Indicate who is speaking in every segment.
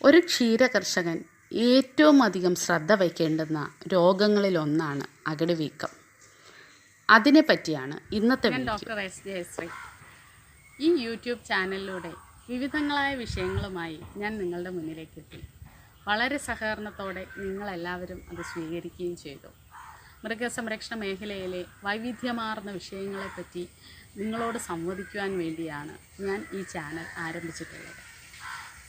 Speaker 1: ഒരു ക്ഷീരകർഷകൻ ഏറ്റവും അധികം ശ്രദ്ധ വയ്ക്കേണ്ടുന്ന രോഗങ്ങളിലൊന്നാണ് അകിട് വീക്കം ഇന്നത്തെ
Speaker 2: ഞാൻ
Speaker 1: ഇന്നത്തെ
Speaker 2: ഡോക്ടർ എസ് ജയശ്രീ ഈ യൂട്യൂബ് ചാനലിലൂടെ വിവിധങ്ങളായ വിഷയങ്ങളുമായി ഞാൻ നിങ്ങളുടെ മുന്നിലേക്ക് എത്തി. വളരെ സഹകരണത്തോടെ നിങ്ങളെല്ലാവരും അത് സ്വീകരിക്കുകയും ചെയ്തു. മൃഗസംരക്ഷണ മേഖലയിലെ വൈവിധ്യമാർന്ന വിഷയങ്ങളെപ്പറ്റി നിങ്ങളോട് സംവദിക്കുവാൻ വേണ്ടിയാണ് ഞാൻ ഈ ചാനൽ ആരംഭിച്ചിട്ടുള്ളത്.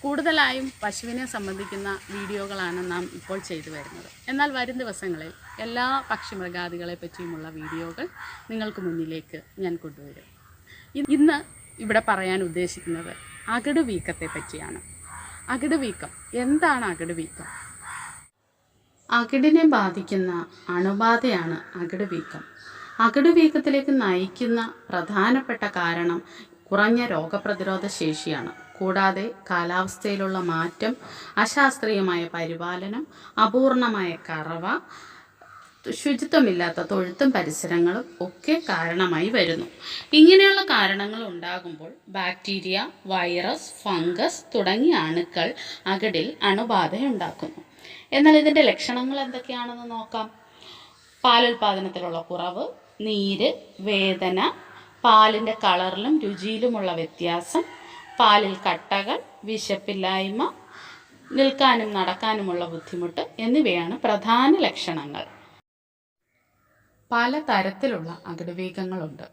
Speaker 2: കൂടുതലായും പശുവിനെ സംബന്ധിക്കുന്ന വീഡിയോകളാണ് നാം ഇപ്പോൾ ചെയ്തു വരുന്നത്. എന്നാൽ വരും ദിവസങ്ങളിൽ എല്ലാ പക്ഷിമൃഗാദികളെ പറ്റിയുമുള്ള വീഡിയോകൾ നിങ്ങൾക്ക് മുന്നിലേക്ക് ഞാൻ കൊണ്ടുവരും. ഇന്ന് ഇവിടെ പറയാൻ ഉദ്ദേശിക്കുന്നത് അകിട് വീക്കത്തെ പറ്റിയാണ്. അകിട് വീക്കം എന്താണ് അകിട് വീക്കം
Speaker 1: അകിടിനെ ബാധിക്കുന്ന അണുബാധയാണ് അകിട് വീക്കം അകിട് വീക്കത്തിലേക്ക് നയിക്കുന്ന പ്രധാനപ്പെട്ട കാരണം കുറഞ്ഞ രോഗപ്രതിരോധ ശേഷിയാണ്. കൂടാതെ കാലാവസ്ഥയിലുള്ള മാറ്റം അശാസ്ത്രീയമായ പരിപാലനം അപൂർണമായ കറവ ശുചിത്വമില്ലാത്ത തൊഴുത്തും പരിസരങ്ങളും ഒക്കെ കാരണമായി വരുന്നു. ഇങ്ങനെയുള്ള കാരണങ്ങൾ ഉണ്ടാകുമ്പോൾ ബാക്ടീരിയ വൈറസ് ഫംഗസ് തുടങ്ങിയ അണുക്കൾ അകടിൽ അണുബാധയുണ്ടാക്കുന്നു എന്നാൽ ഇതിന്റെ ലക്ഷണങ്ങൾ എന്തൊക്കെയാണെന്ന് നോക്കാം. പാലുൽപാദനത്തിലുള്ള കുറവ് നീര് വേദന പാലിന്റെ കളറിലും രുചിയിലുമുള്ള വ്യത്യാസം പാലിൽ കട്ടകൾ വിശപ്പില്ലായ്മ നിൽക്കാനും നടക്കാനുമുള്ള ബുദ്ധിമുട്ട് എന്നിവയാണ് പ്രധാന ലക്ഷണങ്ങൾ. പല തരത്തിലുള്ള അകിടുവീക്കങ്ങളുണ്ട്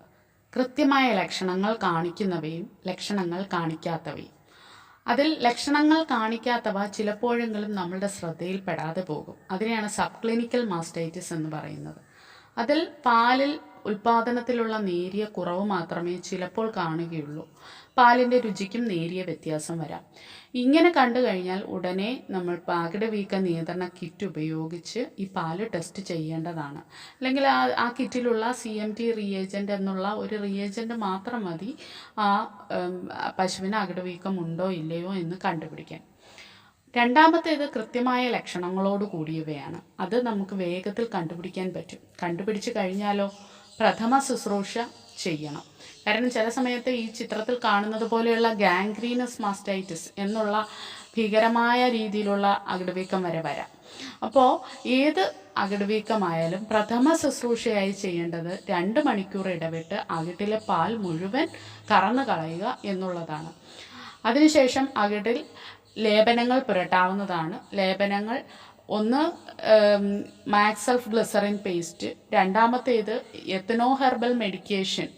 Speaker 1: കൃത്യമായ ലക്ഷണങ്ങൾ കാണിക്കുന്നവയും ലക്ഷണങ്ങൾ കാണിക്കാത്തവയും. അതിൽ ലക്ഷണങ്ങൾ കാണിക്കാത്തവ ചിലപ്പോഴെങ്കിലും നമ്മളുടെ ശ്രദ്ധയിൽപ്പെടാതെ പോകും. അതിനെയാണ് സബ് ക്ലിനിക്കൽ മാസ്റ്റൈറ്റിസ് എന്ന് പറയുന്നത്. അതിൽ പാലിൽ ഉൽപാദനത്തിലുള്ള നേരിയ കുറവ് മാത്രമേ ചിലപ്പോൾ കാണുകയുള്ളൂ. പാലിന്റെ രുചിക്കും നേരിയ വ്യത്യാസം വരാം. ഇങ്ങനെ കണ്ടു കഴിഞ്ഞാൽ ഉടനെ നമ്മൾ പാകിട വീക്ക നിയന്ത്രണ കിറ്റ് ഉപയോഗിച്ച് ഈ പാൽ ടെസ്റ്റ് ചെയ്യേണ്ടതാണ്. അല്ലെങ്കിൽ ആ ആ കിറ്റിലുള്ള സി എം ടി റിയേജന്റ് എന്നുള്ള ഒരു റിയേജന്റ് മാത്രം മതി. ആ പശുവിന് അകിട് വീക്കം ഉണ്ടോ ഇല്ലയോ എന്ന് കണ്ടുപിടിക്കാൻ. രണ്ടാമത്തേത് കൃത്യമായ ലക്ഷണങ്ങളോട് കൂടിയവയാണ്. അത് നമുക്ക് വേഗത്തിൽ കണ്ടുപിടിക്കാൻ പറ്റും. കണ്ടുപിടിച്ച് കഴിഞ്ഞാലോ പ്രഥമ ശുശ്രൂഷ ചെയ്യണം. കാരണം ചില സമയത്ത് ഈ ചിത്രത്തിൽ കാണുന്നത് പോലെയുള്ള ഗാംഗ്രീനസ് മാസ്റ്റൈറ്റിസ് എന്നുള്ള ഭീകരമായ രീതിയിലുള്ള അകിടുവീക്കം വരെ വരാം. അപ്പോൾ ഏത് അകിടുവീക്കമായാലും പ്രഥമ ശുശ്രൂഷയായി ചെയ്യേണ്ടത് രണ്ട് മണിക്കൂർ ഇടവിട്ട് അകിട്ടിലെ പാൽ മുഴുവൻ കറന്നു കളയുക എന്നുള്ളതാണ്. അതിനുശേഷം അകിടിൽ ലേപനങ്ങൾ പുരട്ടാവുന്നതാണ്. ലേപനങ്ങൾ ഒന്ന് മാക്സൽഫ് ഗ്ലിസറിൻ പേസ്റ്റ്. രണ്ടാമത്തേത് എത്തനോ ഹെർബൽ മെഡിക്കേഷൻ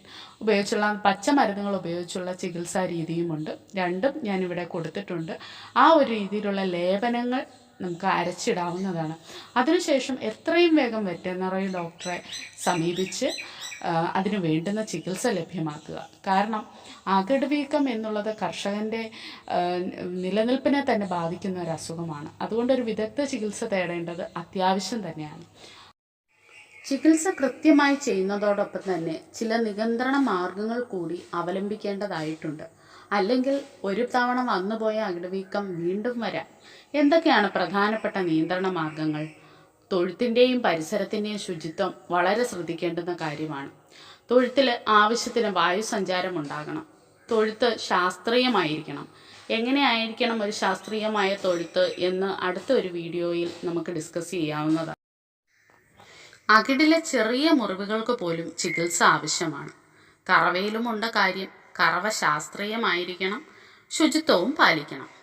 Speaker 1: ഉപയോഗിച്ചുള്ള പച്ചമരുന്നുകൾ ഉപയോഗിച്ചുള്ള ചികിത്സാ രീതിയുമുണ്ട്. രണ്ടും ഞാനിവിടെ കൊടുത്തിട്ടുണ്ട്. ആ ഒരു രീതിയിലുള്ള ലേപനങ്ങൾ നമുക്ക് അരച്ചിടാവുന്നതാണ്. അതിനുശേഷം എത്രയും വേഗം വെറ്ററിനറി ഡോക്ടറെ സമീപിച്ച് അതിന് വേണ്ടുന്ന ചികിത്സ ലഭ്യമാക്കുക. കാരണം അകിട് വീക്കം എന്നുള്ളത് കർഷകന്റെ നിലനിൽപ്പിനെ തന്നെ ബാധിക്കുന്ന ഒരു അസുഖമാണ്. അതുകൊണ്ട് ഒരു വിദഗ്ധ ചികിത്സ തേടേണ്ടത് അത്യാവശ്യം തന്നെയാണ്. ചികിത്സ കൃത്യമായി ചെയ്യുന്നതോടൊപ്പം തന്നെ ചില നിയന്ത്രണ മാർഗങ്ങൾ കൂടി അവലംബിക്കേണ്ടതായിട്ടുണ്ട്. അല്ലെങ്കിൽ ഒരു തവണ വന്നുപോയ അകിടുവീക്കം വീണ്ടും വരാം. എന്തൊക്കെയാണ് പ്രധാനപ്പെട്ട നിയന്ത്രണ മാർഗങ്ങൾ? തൊഴുത്തിന്റെയും പരിസരത്തിന്റെയും ശുചിത്വം വളരെ ശ്രദ്ധിക്കേണ്ടുന്ന കാര്യമാണ്. തൊഴുത്തിൽ ആവശ്യത്തിന് വായു സഞ്ചാരം ഉണ്ടാകണം തൊഴുത്ത് ശാസ്ത്രീയമായിരിക്കണം. എങ്ങനെയായിരിക്കണം ഒരു ശാസ്ത്രീയമായ തൊഴുത്ത് എന്ന് അടുത്ത ഒരു വീഡിയോയിൽ നമുക്ക് ഡിസ്കസ് ചെയ്യാവുന്നതാണ്. അകിടിലെ ചെറിയ മുറിവുകൾക്ക് പോലും ചികിത്സ ആവശ്യമാണ്. കറവയിലുമുണ്ട് കാര്യം. കറവ ശാസ്ത്രീയമായിരിക്കണം. ശുചിത്വവും പാലിക്കണം.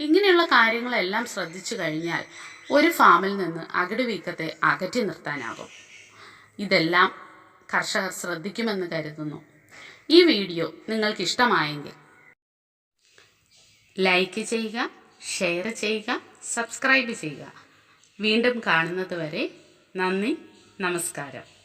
Speaker 1: ഇങ്ങനെയുള്ള കാര്യങ്ങളെല്ലാം ശ്രദ്ധിച്ചു കഴിഞ്ഞാൽ ഒരു ഫാമിൽ നിന്ന് അകിട് വീക്കത്തെ അകറ്റി നിർത്താനാകും. ഇതെല്ലാം കർഷകർ ശ്രദ്ധിക്കുമെന്ന് കരുതുന്നു. ഈ വീഡിയോ നിങ്ങൾക്ക് ഇഷ്ടമായെങ്കിൽ ലൈക്ക് ചെയ്യുക ഷെയർ ചെയ്യുക സബ്സ്ക്രൈബ് ചെയ്യുക. വീണ്ടും കാണുന്നത് വരെ നന്ദി നമസ്കാരം.